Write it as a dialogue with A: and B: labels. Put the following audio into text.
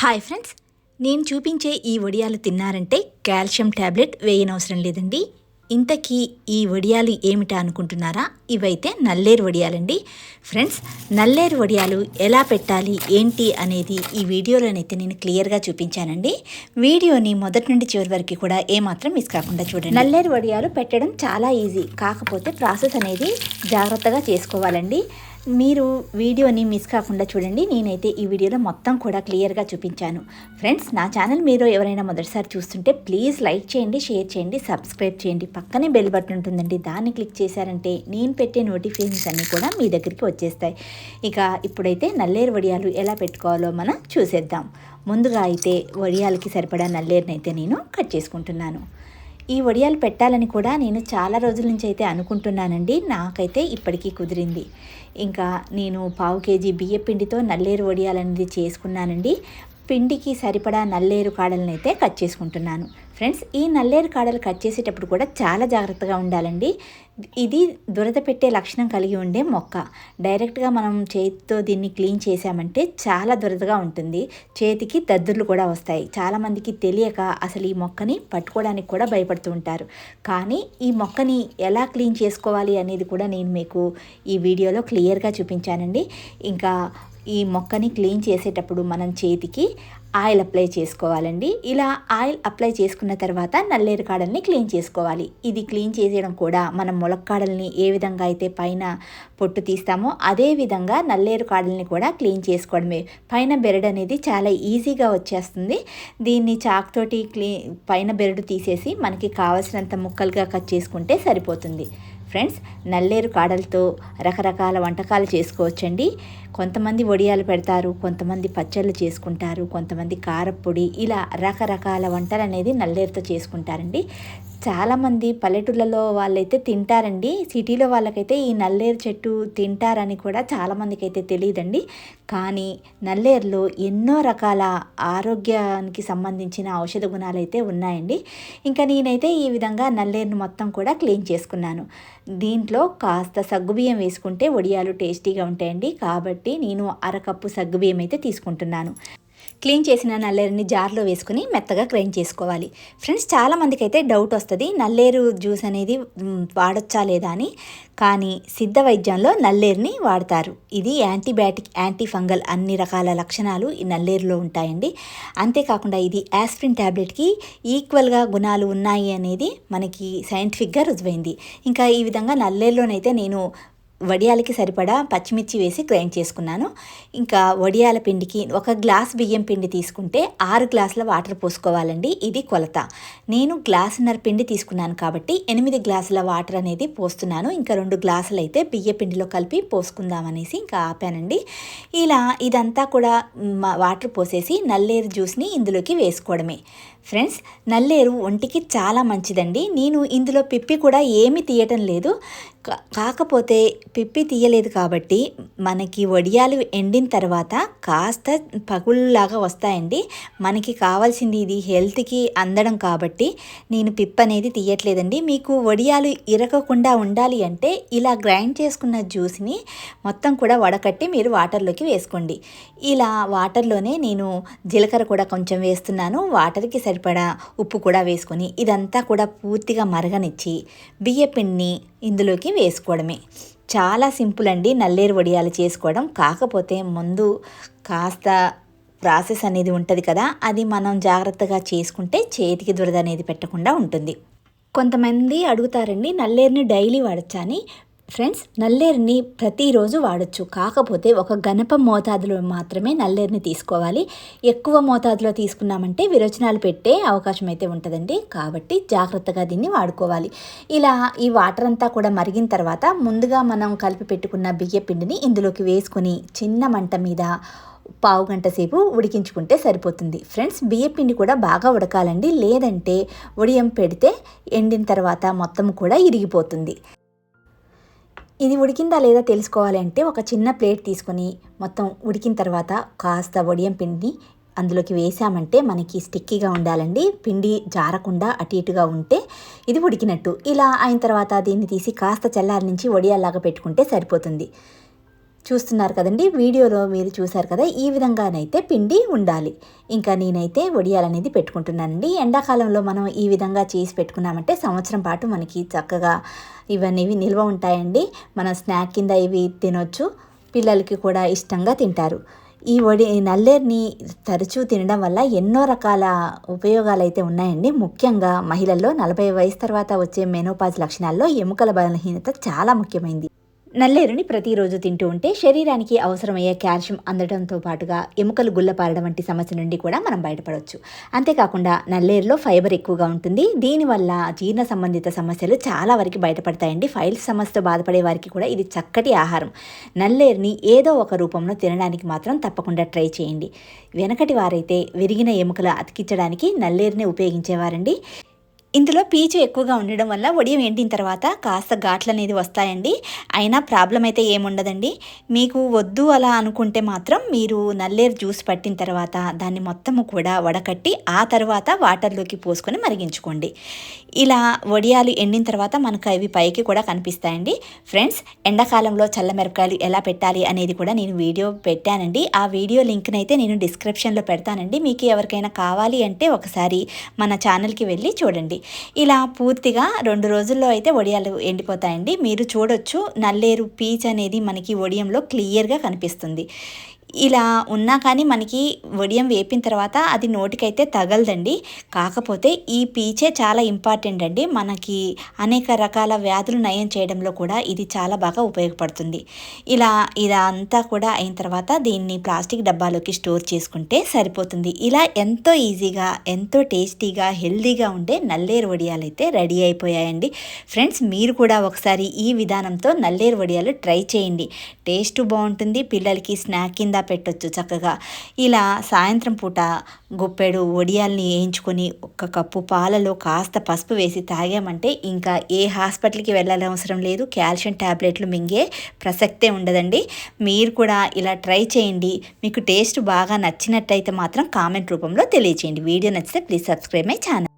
A: Hi friends నేను చూపించే ఈ వడియాలు తిన్నారంటే కాల్షియం ట్యాబ్లెట్ వేయనవసరం లేదండి. ఇంతకీ ఈ వడియాలు ఏమిటా అనుకుంటున్నారా? ఇవైతే నల్లేరు వడియాలండి. ఫ్రెండ్స్ నల్లేరు వడియాలు ఎలా పెట్టాలి ఏంటి అనేది ఈ వీడియోలోనైతే నేను క్లియర్గా చూపించానండి. వీడియోని మొదటి నుండి చివరి వరకు కూడా ఏమాత్రం మిస్ కాకుండా చూడండి. నల్లేరు వడియాలు పెట్టడం చాలా ఈజీ. కాకపోతే ప్రాసెస్ అనేది జాగ్రత్తగా చేసుకోవాలండి. మీరు వీడియోని మిస్ కాకుండా చూడండి. నేనైతే ఈ వీడియోలో మొత్తం కూడా క్లియర్గా చూపించాను. ఫ్రెండ్స్ నా ఛానల్ మీరు ఎవరైనా మొదటిసారి చూస్తుంటే ప్లీజ్ లైక్ చేయండి షేర్ చేయండి సబ్స్క్రైబ్ చేయండి. పక్కనే బెల్ బటన్ ఉంటుందండి. దాన్ని క్లిక్ చేశారంటే నేను పెట్టే నోటిఫికేషన్స్ అన్నీ కూడా మీ దగ్గరికి వచ్చేస్తాయి. ఇక ఇప్పుడైతే నల్లేరు వడియాలు ఎలా పెట్టుకోవాలో మనం చూసేద్దాం. ముందుగా అయితే వడియాలకి సరిపడా నల్లేరుని అయితే నేను కట్ చేసుకుంటున్నాను. ఈ వడియాలు పెట్టాలని కూడా నేను చాలా రోజుల నుంచి అయితే అనుకుంటున్నానండి. నాకైతే ఇప్పటికీ కుదిరింది. ఇంకా నేను పావు కేజీ బియ్య పిండితో నల్లేరు వడియాలనేది చేసుకున్నానండి. పిండికి సరిపడా నల్లేరు కాడలను అయితే కట్ చేసుకుంటున్నాను. ఫ్రెండ్స్ ఈ నల్లేరు కాడలు కట్ చేసేటప్పుడు కూడా చాలా జాగ్రత్తగా ఉండాలండి. ఇది దురద పెట్టే లక్షణం కలిగి ఉండే మొక్క. డైరెక్ట్గా మనం చేతితో దీన్ని క్లీన్ చేసామంటే చాలా దురదగా ఉంటుంది. చేతికి దద్దుర్లు కూడా వస్తాయి. చాలామందికి తెలియక అసలు ఈ మొక్కని పట్టుకోవడానికి కూడా భయపడుతూ ఉంటారు. కానీ ఈ మొక్కని ఎలా క్లీన్ చేసుకోవాలి అనేది కూడా నేను మీకు ఈ వీడియోలో క్లియర్గా చూపించానండి. ఇంకా ఈ మొక్కని క్లీన్ చేసేటప్పుడు మనం చేతికి ఆయిల్ అప్లై చేసుకోవాలండి. ఇలా ఆయిల్ అప్లై చేసుకున్న తర్వాత నల్లేరు కాడల్ని క్లీన్ చేసుకోవాలి. ఇది క్లీన్ చేసేయడం కూడా మనం ములక్కాడల్ని ఏ విధంగా అయితే పైన పొట్టు తీస్తామో అదే విధంగా నల్లేరు కాడల్ని కూడా క్లీన్ చేసుకోవడమే. పైన బెరడు అనేది చాలా ఈజీగా వచ్చేస్తుంది. దీన్ని చాక్తోటి క్లీ పైన బెరడు తీసేసి మనకి కావలసినంత ముక్కలుగా కట్ చేసుకుంటే సరిపోతుంది. ఫ్రెండ్స్ నల్లేరు కాడలతో రకరకాల వంటకాలు చేసుకోవచ్చండి. కొంతమంది వడియాలు పెడతారు కొంతమంది పచ్చళ్ళు చేసుకుంటారు కొంతమంది కారప్పొడి ఇలా రకరకాల వంటలు అనేది నల్లేరుతో చేసుకుంటారండి. చాలామంది పల్లెటూళ్ళలో వాళ్ళైతే తింటారండి. సిటీలో వాళ్ళకైతే ఈ నల్లేరు చెట్టు తింటారని కూడా చాలామందికి అయితే తెలియదండి. కానీ నల్లేరులో ఎన్నో రకాల ఆరోగ్యానికి సంబంధించిన ఔషధ గుణాలు అయితే ఉన్నాయండి. ఇంకా నేనైతే ఈ విధంగా నల్లేరును మొత్తం కూడా క్లీన్ చేసుకున్నాను. దీంట్లో కాస్త సగ్గుబియ్యం వేసుకుంటే వడియాలు టేస్టీగా ఉంటాయండి. కాబట్టి నేను అరకప్పు సగ్గుబియ్యం అయితే తీసుకుంటున్నాను. క్లీన్ చేసిన నల్లేరుని జార్లో వేసుకుని మెత్తగా గ్రైండ్ చేసుకోవాలి. ఫ్రెండ్స్ చాలామందికి అయితే డౌట్ వస్తుంది నల్లేరు జ్యూస్ అనేది వాడొచ్చా లేదా అని. కానీ సిద్ధ వైద్యంలో నల్లేరుని వాడతారు. ఇది యాంటీబయాటిక్ యాంటీ ఫంగల్ అన్ని రకాల లక్షణాలు ఈ నల్లేరులో ఉంటాయండి. అంతేకాకుండా ఇది యాస్ప్రిన్ ట్యాబ్లెట్కి ఈక్వల్గా గుణాలు ఉన్నాయి అనేది మనకి సైంటిఫిక్గా రుజువైంది. ఇంకా ఈ విధంగా నల్లేరులోనైతే నేను వడియాలకి సరిపడా పచ్చిమిర్చి వేసి గ్రైండ్ చేసుకున్నాను. ఇంకా వడియాల పిండికి ఒక గ్లాస్ బియ్యం పిండి తీసుకుంటే ఆరు గ్లాసుల వాటర్ పోసుకోవాలండి. ఇది కొలత. నేను గ్లాసున్నర పిండి తీసుకున్నాను కాబట్టి ఎనిమిది గ్లాసుల వాటర్ అనేది పోస్తున్నాను. ఇంకా రెండు గ్లాసులు అయితే బియ్య పిండిలో కలిపి పోసుకుందామనేసి ఇంకా ఆపానండి. ఇలా ఇదంతా కూడా వాటర్ పోసేసి నల్లేరు జ్యూస్ని ఇందులోకి వేసుకోవడమే. ఫ్రెండ్స్ నల్లేరు ఒంటికి చాలా మంచిదండి. నేను ఇందులో పిప్పి కూడా ఏమీ తీయటం లేదు. కాకపోతే పిప్పి తీయలేదు కాబట్టి మనకి వడియాలు ఎండిన తర్వాత కాస్త పగుళ్ళలాగా వస్తాయండి. మనకి కావాల్సింది ఇది హెల్త్కి అందడం కాబట్టి నేను పిప్ అనేది తీయట్లేదండి. మీకు వడియాలు ఇరగకుండా ఉండాలి అంటే ఇలా గ్రైండ్ చేసుకున్న జ్యూస్ని మొత్తం కూడా వడకట్టి మీరు వాటర్లోకి వేసుకోండి. ఇలా వాటర్లోనే నేను జీలకర్ర కూడా కొంచెం వేస్తున్నాను. వాటర్కి సరిపడా ఉప్పు కూడా వేసుకొని ఇదంతా కూడా పూర్తిగా మరగనిచ్చి బియ్యపిండిని ఇందులోకి వేసుకోవడమే. చాలా సింపుల్ అండి నల్లేరు వడియాలు చేసుకోవడం. కాకపోతే ముందు కాస్త ప్రాసెస్ అనేది ఉంటుంది కదా అది మనం జాగ్రత్తగా చేసుకుంటే చేతికి దురద అనేది పెట్టకుండా ఉంటుంది. కొంతమంది అడుగుతారండి నల్లేరుని డైలీ వాడచ్చా అని. ఫ్రెండ్స్ నల్లేరుని ప్రతిరోజు వాడచ్చు. కాకపోతే ఒక గణప మోతాదులో మాత్రమే నల్లేరుని తీసుకోవాలి. ఎక్కువ మోతాదులో తీసుకున్నామంటే విరోచనాలు పెట్టే అవకాశం అయితే ఉంటుందండి. కాబట్టి జాగ్రత్తగా దీన్ని వాడుకోవాలి. ఇలా ఈ వాటర్ అంతా కూడా మరిగిన తర్వాత ముందుగా మనం కలిపి పెట్టుకున్న బియ్య పిండిని ఇందులోకి వేసుకొని చిన్న మంట మీద పావు గంట సేపు ఉడికించుకుంటే సరిపోతుంది. ఫ్రెండ్స్ బియ్యపిండి కూడా బాగా ఉడకాలండి. లేదంటే ఉడియం పెడితే ఎండిన తర్వాత మొత్తం కూడా ఇరిగిపోతుంది. ఇది ఉడికిందా లేదా తెలుసుకోవాలి అంటే ఒక చిన్న ప్లేట్ తీసుకొని మొత్తం ఉడికిన తర్వాత కాస్త వడియం పిండిని అందులోకి వేసామంటే మనకి స్టిక్కీగా ఉండాలండి. పిండి జారకుండా అటు ఇటుగా ఉంటే ఇది ఉడికినట్టు. ఇలా అయిన తర్వాత దీన్ని తీసి కాస్త చల్లారి నుంచి వడియాల్లాగా పెట్టుకుంటే సరిపోతుంది. చూస్తున్నారు కదండి వీడియోలో మీరు చూశారు కదా ఈ విధంగానైతే పిండి ఉండాలి. ఇంకా నేనైతే వడియాలనేది పెట్టుకుంటున్నానండి. ఎండాకాలంలో మనం ఈ విధంగా చేసి పెట్టుకున్నామంటే సంవత్సరం పాటు మనకి చక్కగా ఇవన్నీ నిల్వ ఉంటాయండి. మనం స్నాక్ కింద ఇవి తినొచ్చు. పిల్లలకి కూడా ఇష్టంగా తింటారు. ఈ వడి నల్లేరుని తరచూ తినడం వల్ల ఎన్నో రకాల ఉపయోగాలు అయితే ఉన్నాయండి. ముఖ్యంగా మహిళల్లో నలభై వయసు తర్వాత వచ్చే మెనోపాజ్ లక్షణాల్లో ఎముకల బలహీనత చాలా ముఖ్యమైనది నల్లేరుని ప్రతిరోజు తింటూ ఉంటే శరీరానికి అవసరమయ్యే కాల్షియం అందడంతో పాటుగా ఎముకలు గుల్లపారడం వంటి సమస్య నుండి కూడా మనం బయటపడవచ్చు. అంతేకాకుండా నల్లేరులో ఫైబర్ ఎక్కువగా ఉంటుంది. దీనివల్ల జీర్ణ సంబంధిత సమస్యలు చాలా వరకు బయటపడతాయండి. ఫైల్స్ సమస్యతో బాధపడే వారికి కూడా ఇది చక్కటి ఆహారం. నల్లేరుని ఏదో ఒక రూపంలో తినడానికి మాత్రం తప్పకుండా ట్రై చేయండి. వెనకటి వారైతే విరిగిన ఎముకలు అతికించడానికి నల్లేరుని ఉపయోగించేవారండి. ఇందులో పీచు ఎక్కువగా ఉండడం వల్ల వడియం ఎండిన తర్వాత కాస్త ఘాట్లు అనేది వస్తాయండి. అయినా ప్రాబ్లం అయితే ఏముండదండి మీకు వద్దు అలా అనుకుంటే మాత్రం మీరు నల్లేరు జ్యూస్ పట్టిన తర్వాత దాన్ని మొత్తము కూడా వడకట్టి ఆ తర్వాత వాటర్లోకి పోసుకొని మరిగించుకోండి. ఇలా వడియాలు ఎండిన తర్వాత మనకు అవి పైకి కూడా కనిపిస్తాయండి. ఫ్రెండ్స్ ఎండాకాలంలో చల్లమిరపకాయలు ఎలా పెట్టాలి అనేది కూడా నేను వీడియో పెట్టానండి. ఆ వీడియో లింక్ని అయితే నేను డిస్క్రిప్షన్లో పెడతానండి. మీకు ఎవరికైనా కావాలి అంటే ఒకసారి మన ఛానల్కి వెళ్ళి చూడండి. ఇలా పూర్తిగా రెండు రోజుల్లో అయితే వడియాలు ఎండిపోతాయండి. మీరు చూడొచ్చు నల్లేరు పీచ్ అనేది మనకి వడియంలో క్లియర్గా కనిపిస్తుంది. ఇలా ఉన్నా కానీ మనకి వడియం వేపిన తర్వాత అది నోటికైతే తగలదండి. కాకపోతే ఈ పీచే చాలా ఇంపార్టెంట్ అండి. మనకి అనేక రకాల వ్యాధులు నయం చేయడంలో కూడా ఇది చాలా బాగా ఉపయోగపడుతుంది. ఇలా ఇదంతా కూడా అయిన తర్వాత దీన్ని ప్లాస్టిక్ డబ్బాలోకి స్టోర్ చేసుకుంటే సరిపోతుంది. ఇలా ఎంతో ఈజీగా ఎంతో టేస్టీగా హెల్దీగా ఉండే నల్లేరు వడియాలు అయితే రెడీ అయిపోయాయండి. ఫ్రెండ్స్ మీరు కూడా ఒకసారి ఈ విధానంతో నల్లేరు వడియాలు ట్రై చేయండి. టేస్ట్ బాగుంటుంది. పిల్లలకి స్నాక్ కింద పెట్టొచ్చు చక్కగా. ఇలా సాయంత్రం పూట గుప్పెడు వడియాల్ని వేయించుకొని ఒక కప్పు పాలలో కాస్త పసుపు వేసి తాగామంటే ఇంకా ఏ హాస్పిటల్కి వెళ్ళాలి అవసరం లేదు. కాల్షియం ట్యాబ్లెట్లు మింగే ప్రసక్తే ఉండదండి. మీరు కూడా ఇలా ట్రై చేయండి. మీకు టేస్ట్ బాగా నచ్చినట్టయితే మాత్రం కామెంట్ రూపంలో తెలియచేయండి. వీడియో నచ్చితే ప్లీజ్ సబ్స్క్రైబ్ మై ఛానల్.